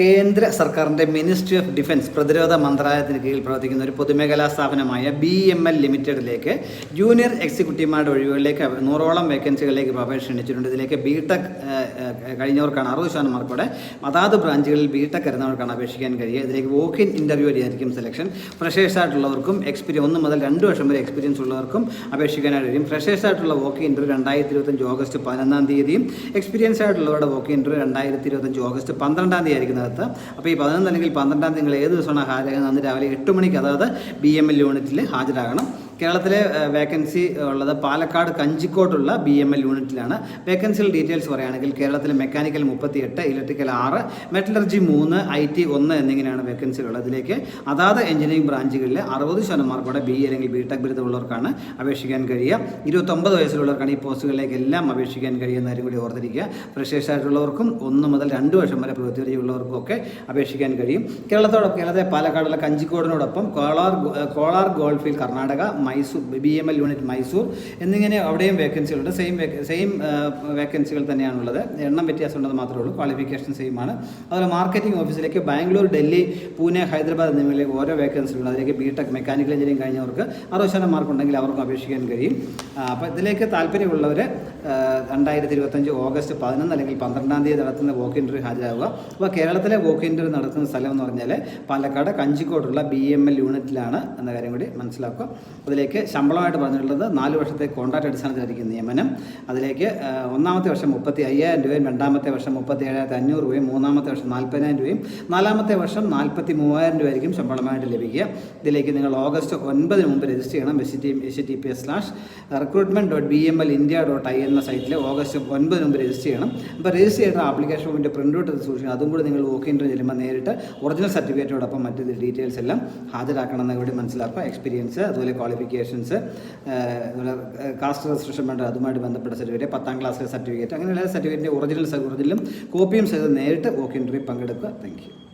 കേന്ദ്ര സർക്കാരിന്റെ ministry of defence പ്രതിരോധ മന്ത്രാലയത്തിന് കീഴിൽ പ്രവർത്തിക്കുന്ന ഒരു പൊതുമേഖലാ സ്ഥാപനമായ ബി എം എൽ ലിമിറ്റഡിലേക്ക് ജൂനിയർ എക്സിക്യൂട്ടീവുമാരുടെ ഒഴിവുകളിലേക്ക് നൂറോളം വേക്കൻസികളിലേക്ക് അപേക്ഷ ക്ഷണിച്ചിട്ടുണ്ട്. ഇതിലേക്ക് ബി ടെക് കഴിഞ്ഞവർക്കാണ് അറുപത് ശതമാനം മാർക്കോടെ അതാത് ബ്രാഞ്ചുകളിൽ ബി ടെക് വരുന്നവർക്കാണ് അപേക്ഷിക്കാൻ കഴിയുക. ഇതിലേക്ക് വോക്ക് ഇൻ ഇന്റർവ്യൂ വഴിയായിരിക്കും സെലക്ഷൻ ഫ്രഷേഴ്സ് ആയിട്ടുള്ളവർക്കും എക്സ്പീരിയൻസ് ഒന്ന് മുതൽ രണ്ട് വർഷം വരെ എക്സ്പീരിയൻസ് ഉള്ളവർക്കും അപേക്ഷിക്കാനായിട്ട് കഴിയും. ഫ്രഷേഴ്സ് ആയിട്ടുള്ള വോക്ക് ഇന്റർവ്യൂ രണ്ടായിരത്തി ഇരുപത്തഞ്ച് ഓഗസ്റ്റ് പതിനൊന്നാം തീയതിയും എക്സ്പീരിയൻസ് ആയിട്ടുള്ളവരുടെ വോക്ക് ഇന്റർവ്യൂ രണ്ടായിരത്തി ഇരുപത്തഞ്ച് ഓഗസ്റ്റ് പന്ത്രണ്ടാം തീയതി ആയിരിക്കും അകത്ത് അപ്പോൾ ഈ പതിനൊന്ന് അല്ലെങ്കിൽ പന്ത്രണ്ടാം തിങ്കൾ ഏത് ദിവസമാണ് ഹാജരാകുന്നത്? അന്ന് രാവിലെ എട്ട് മണിക്ക് അതായത് ബി എം എൽ യൂണിറ്റിൽ ഹാജരാകണം. കേരളത്തിലെ വേക്കൻസി ഉള്ളത് പാലക്കാട് കഞ്ചിക്കോട്ടുള്ള ബി എം എൽ യൂണിറ്റിലാണ് വേക്കൻസിയുടെ ഡീറ്റെയിൽസ് പറയുകയാണെങ്കിൽ കേരളത്തിലെ മെക്കാനിക്കൽ മുപ്പത്തി എട്ട് ഇലക്ട്രിക്കൽ ആറ് മെറ്റലർജി മൂന്ന് ഐ ടി ഒന്ന് എന്നിങ്ങനെയാണ് വേക്കൻസികളുള്ളത് ഇതിലേക്ക് അതാത് എഞ്ചിനീയറിംഗ് ബ്രാഞ്ചുകളിൽ അറുപത് ശതമാനം മാർക്കോടെ ബി അല്ലെങ്കിൽ ബി ടെക് ബിരുദമുള്ളവർക്കാണ് അപേക്ഷിക്കാൻ കഴിയുക. ഇരുപത്തൊമ്പത് വയസ്സിലുള്ളവർക്കാണ് ഈ പോസ്റ്റുകളിലേക്ക് എല്ലാം അപേക്ഷിക്കാൻ കഴിയുന്ന കാര്യം കൂടി ഓർത്തിരിക്കുക. ഫ്രഷേഴ്സ് ആയിട്ടുള്ളവർക്കും ഒന്ന് മുതൽ രണ്ട് വർഷം വരെ പ്രവൃത്തിയുള്ളവർക്കും ഒക്കെ അപേക്ഷിക്കാൻ കഴിയും. കേരളത്തോടൊപ്പം കേരളത്തെ പാലക്കാടുള്ള കഞ്ചിക്കോടിനോടൊപ്പം Kolar Kolar ഗോൾഫിൽ Karnataka Mysore B M L unit Mysore എന്നിങ്ങനെ അവിടെയും വേക്കൻസികളുണ്ട് സെയിം സെയിം വേക്കൻസികൾ തന്നെയാണുള്ളത്. എണ്ണം വ്യത്യാസം മാത്രമേ ഉള്ളൂ. ക്വാളിഫിക്കേഷൻ സെയിം ആണ്. അതുപോലെ മാർക്കറ്റിംഗ് ഓഫീസിലേക്ക് ബാംഗ്ലൂർ ഡൽഹി പൂനെ ഹൈദരാബാദ് എന്നിവയിലേക്ക് ഓരോ വേക്കൻസികളുണ്ട് അതിലേക്ക് ബി ടെക് മെക്കാനിക്കൽ എഞ്ചിനീയറിംഗ് കഴിഞ്ഞവർക്ക് അറുപത് ശതമാനം മാർക്ക് ഉണ്ടെങ്കിൽ അവർക്കും അപേക്ഷിക്കാൻ കഴിയും. അപ്പോൾ ഇതിലേക്ക് താല്പര്യമുള്ളവർ രണ്ടായിരത്തി ഇരുപത്തഞ്ച് ഓഗസ്റ്റ് പതിനൊന്ന് അല്ലെങ്കിൽ പന്ത്രണ്ടാം തീയതി നടത്തുന്ന വോക്ക് ഇന്റർവ്യൂ ഹാജരാകുക അപ്പോൾ കേരളത്തിലെ വോക്ക് ഇന്റർവ്യൂ നടത്തുന്ന സ്ഥലം എന്ന് പറഞ്ഞാൽ പാലക്കാട് കഞ്ചിക്കോട്ടുള്ള ബി എം എൽ യൂണിറ്റിലാണ് എന്ന കാര്യം കൂടി മനസ്സിലാക്കുക. അതിലേക്ക് ശമ്പളമായിട്ട് പറഞ്ഞിട്ടുള്ളത് നാല് വർഷത്തെ കോൺട്രാക്ട് അടിസ്ഥാനത്തിലായിരിക്കും നിയമനം. അതിലേക്ക് ഒന്നാമത്തെ വർഷം മുപ്പത്തി അയ്യായിരം രൂപയും രണ്ടാമത്തെ വർഷം മുപ്പത്തി ഏഴായിരത്തി അഞ്ഞൂറ് രൂപയും മൂന്നാമത്തെ വർഷം നാൽപ്പതിനായിരം രൂപയും നാലാമത്തെ വർഷം നാൽപ്പത്തി മൂവായിരം രൂപയായിരിക്കും ശമ്പളമായിട്ട് ലഭിക്കുക. ഇതിലേക്ക് നിങ്ങൾ ഓഗസ്റ്റ് ഒൻപതിന് മുമ്പ് രജിസ്റ്റർ ചെയ്യണം. S T S T P S slash recruitment dot B M L India dot I എന്ന സൈറ്റിൽ ഓഗസ്റ്റ് ഒൻപതിന് മുമ്പ് രജിസ്റ്റർ ചെയ്യണം. അപ്പോൾ രജിസ്റ്റർ ചെയ്ത ആപ്ലിക്കേഷൻ ഫോമിന്റെ പ്രിന്റ് ഔട്ട് സൂക്ഷിക്കണം. അതും കൂടി നിങ്ങൾ വോക്ക് ഇന്റർ ചെല്ലുമ്പോൾ നേരിട്ട് ഒറിജിനൽ സർട്ടിഫിക്കറ്റോടൊപ്പം മറ്റ് ഡീറ്റെയിൽസ് എല്ലാം ഹാജരാക്കണം എന്ന് കൂടി മനസ്സിലാക്കുക. എക്സ്പീരിയൻസ് അതുപോലെ ക്വാളിഫിക്കേഷൻസ് കാസ്റ്റ് റെസ്ട്രിക്ഷൻ വേണ്ട അതുമായിട്ട് ബന്ധപ്പെട്ട സർട്ടിഫിക്കറ്റ് പത്താം ക്ലാസ്സിലെ സർട്ടിഫിക്കറ്റ് അങ്ങനെയുള്ള സർട്ടിഫിക്കറ്റിന്റെ ഒറിജിനൽ ഒറിജിനലും കോപ്പിയും സഹിതം നേരിട്ട് വോക്ക് ഇന്റർവ്യൂ പങ്കെടുക്കുക. Thank you